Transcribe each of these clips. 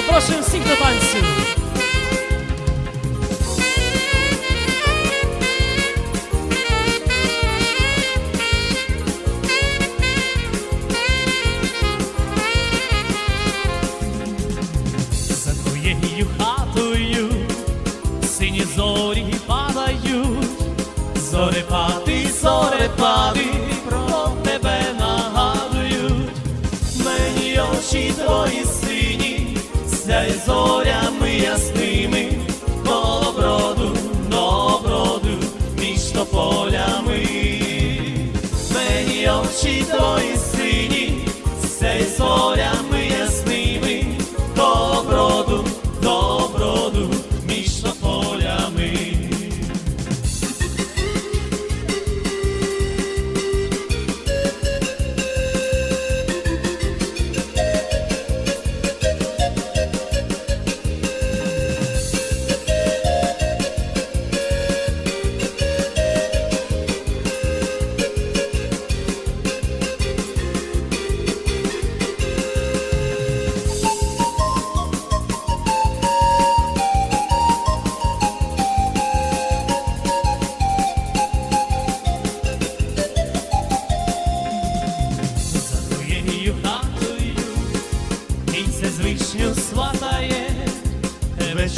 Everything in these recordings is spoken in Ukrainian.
Запрошуємо всіх до танцю. За твоєю хатою сині зорі падають, зорепади, зорепади про тебе нагадують, мені очі твої сині, сяй зорями ясними, доброду, доброду, між тополями, мені очі твої сині, сяй зорями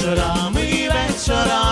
Вечорами, вечорами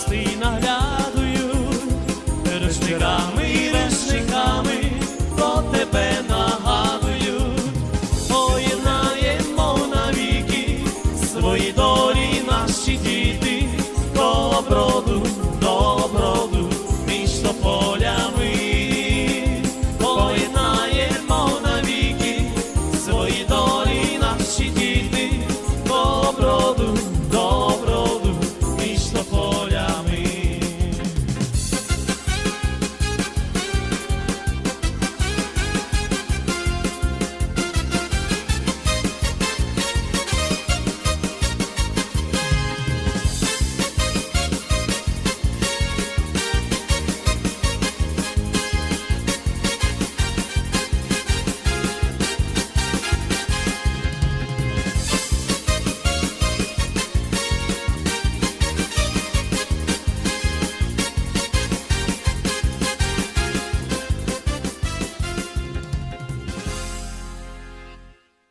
Старости наглядують, рушниками, рушниками про тебе нагадують, поєднаємо навіки свої долі наші діти, доброду,